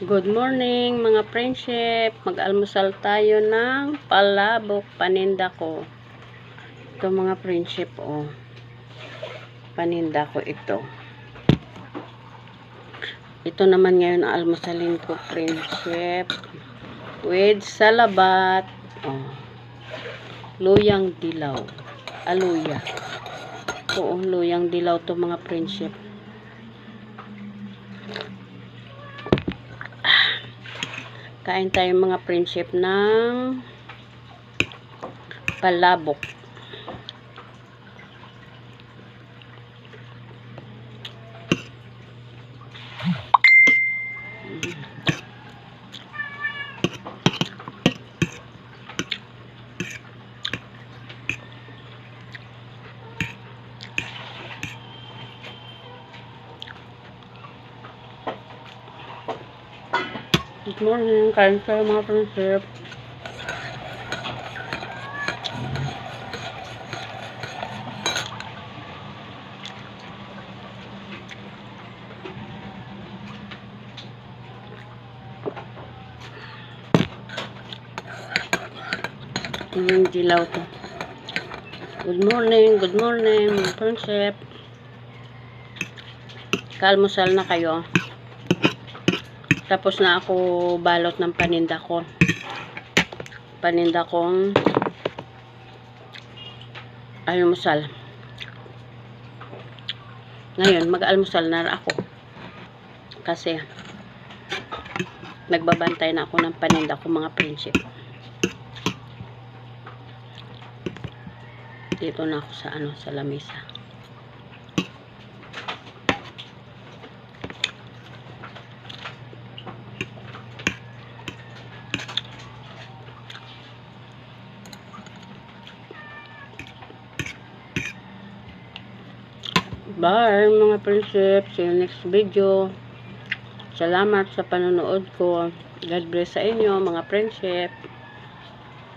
Good morning mga friendship. Mag-almusal tayo ng palabok paninda ko. Ito mga friendship oh. Paninda ko ito. Ito naman ngayon ang almusalin ko friendship. With salabat. Oh. Luyang dilaw. Aluya. Oo, luyang dilaw to mga friendship. Kain tayo mga friendship ng palabok. Good morning. Kain tayo mga friendship. Yung dilaw to. Good morning, good morning mga friendship. Kalmusal na kayo. Tapos na ako balot ng paninda ko. Paninda kong almusal. Ngayon, mag-almusal na ako. Kasi nagbabantay na ako ng paninda ko mga prinsip. Dito na ako sa ano, sa lamesa. Bye mga prinsip. See you next video. Salamat sa panonood ko. God bless sa inyo mga friendship.